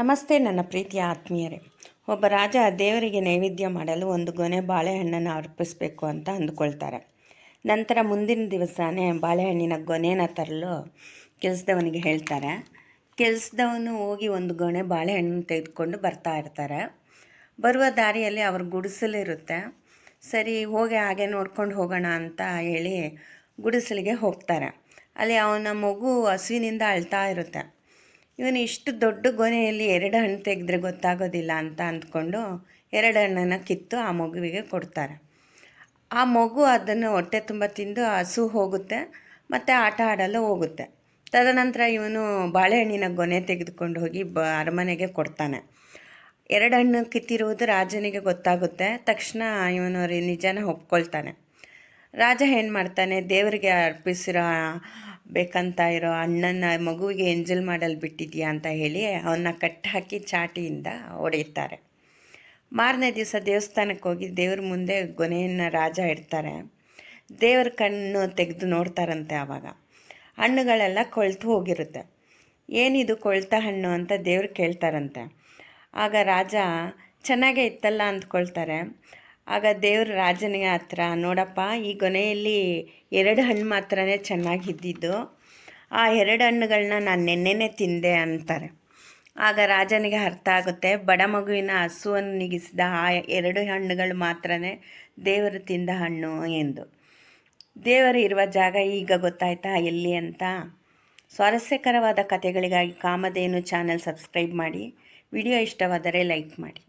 ನಮಸ್ತೆ ನನ್ನ ಪ್ರೀತಿಯ ಆತ್ಮೀಯರೇ. ಒಬ್ಬ ರಾಜ ದೇವರಿಗೆ ನೈವೇದ್ಯ ಮಾಡಲು ಒಂದು ಗೊನೆ ಬಾಳೆಹಣ್ಣನ್ನು ಅರ್ಪಿಸಬೇಕು ಅಂತ ಅಂದುಕೊಳ್ತಾರೆ. ನಂತರ ಮುಂದಿನ ದಿವಸನೇ ಬಾಳೆಹಣ್ಣಿನ ಗೊನೆನ ತರಲು ಕೆಲಸದವನಿಗೆ ಹೇಳ್ತಾರೆ. ಕೆಲಸದವನು ಹೋಗಿ ಒಂದು ಗೊನೆ ಬಾಳೆಹಣ್ಣು ತೆಗೆದುಕೊಂಡು ಬರ್ತಾ ಇರ್ತಾರೆ. ಬರುವ ದಾರಿಯಲ್ಲಿ ಅವ್ರ ಗುಡಿಸಲಿರುತ್ತೆ. ಸರಿ, ಹೋಗಿ ಹಾಗೆ ನೋಡ್ಕೊಂಡು ಹೋಗೋಣ ಅಂತ ಹೇಳಿ ಗುಡಿಸಲಿಗೆ ಹೋಗ್ತಾರೆ. ಅಲ್ಲಿ ಅವನ ಮಗು ಹಸುವಿನಿಂದ ಅಳ್ತಾ ಇರುತ್ತೆ. ಇವನು ಇಷ್ಟು ದೊಡ್ಡ ಗೊನೆಯಲ್ಲಿ ಎರಡು ಹಣ್ಣು ತೆಗೆದ್ರೆ ಗೊತ್ತಾಗೋದಿಲ್ಲ ಅಂತ ಅಂದ್ಕೊಂಡು ಎರಡು ಹಣ್ಣನ್ನು ಕಿತ್ತು ಆ ಮಗುವಿಗೆ ಕೊಡ್ತಾರೆ. ಆ ಮಗು ಅದನ್ನು ಹೊಟ್ಟೆ ತುಂಬ ತಿಂದು ಹಸು ಹೋಗುತ್ತೆ, ಮತ್ತು ಆಟ ಆಡಲು ಹೋಗುತ್ತೆ. ತದನಂತರ ಇವನು ಬಾಳೆಹಣ್ಣಿನ ಗೊನೆ ತೆಗೆದುಕೊಂಡು ಹೋಗಿ ಬ ಅರಮನೆಗೆ ಕೊಡ್ತಾನೆ. ಎರಡು ಹಣ್ಣು ಕಿತ್ತಿರುವುದು ರಾಜನಿಗೆ ಗೊತ್ತಾಗುತ್ತೆ, ತಕ್ಷಣ ಇವನು ನಿಜಾನ ಒಪ್ಕೊಳ್ತಾನೆ. ರಾಜ ಏನು ಮಾಡ್ತಾನೆ, ದೇವರಿಗೆ ಅರ್ಪಿಸಿರೋ ಬೇಕಂತ ಇರೋ ಅಣ್ಣನ ಮಗುವಿಗೆ ಎಂಜಲ್ ಮಾಡಲು ಬಿಟ್ಟಿದ್ಯಾ ಅಂತ ಹೇಳಿ ಅವನ್ನ ಕಟ್ ಹಾಕಿ ಚಾಟಿಯಿಂದ ಹೊಡೆಯುತ್ತಾರೆ. ಮಾರನೇ ದಿವಸ ದೇವಸ್ಥಾನಕ್ಕೆ ಹೋಗಿ ದೇವ್ರ ಮುಂದೆ ಗೊನೆಯನ್ನು ರಾಜ ಇಡ್ತಾರೆ. ದೇವ್ರ ಕಣ್ಣು ತೆಗೆದು ನೋಡ್ತಾರಂತೆ ಆವಾಗ. ಹಣ್ಣುಗಳೆಲ್ಲ ಕೊಳ್ತು ಹೋಗಿರುತ್ತೆ. ಏನಿದು ಕೊಳ್ತ ಹಣ್ಣು ಅಂತ ದೇವ್ರು ಕೇಳ್ತಾರಂತೆ. ಆಗ ರಾಜ, ಚೆನ್ನಾಗೇ ಇತ್ತಲ್ಲ ಅಂದ್ಕೊಳ್ತಾರೆ. ಆಗ ದೇವರು ರಾಜನಿಗೆ ಹತ್ರ, ನೋಡಪ್ಪ, ಈ ಕೊನೆಯಲ್ಲಿ ಎರಡು ಹಣ್ಣು ಮಾತ್ರನೇ ಚೆನ್ನಾಗಿದ್ದಿದ್ದು ಆ ಎರಡು ಹಣ್ಣುಗಳನ್ನ ನಾನು ನೆನ್ನೆನೇ ತಿಂದೆ ಅಂತಾರೆ. ಆಗ ರಾಜನಿಗೆ ಅರ್ಥ ಆಗುತ್ತೆ, ಬಡ ಮಗುವಿನ ಹಸುವನ್ನು ನಿಗಿಸಿದ ಆ ಎರಡು ಹಣ್ಣುಗಳು ಮಾತ್ರನೇ ದೇವರು ತಿಂದ ಹಣ್ಣು ಎಂದು. ದೇವರು ಇರುವ ಜಾಗ ಈಗ ಗೊತ್ತಾಯ್ತಾ, ಎಲ್ಲಿ ಅಂತ? ಸ್ವಾರಸ್ಯಕರವಾದ ಕಥೆಗಳಿಗಾಗಿ ಕಾಮಧೇನು ಚಾನೆಲ್ ಸಬ್ಸ್ಕ್ರೈಬ್ ಮಾಡಿ, ವಿಡಿಯೋ ಇಷ್ಟವಾದರೆ ಲೈಕ್ ಮಾಡಿ.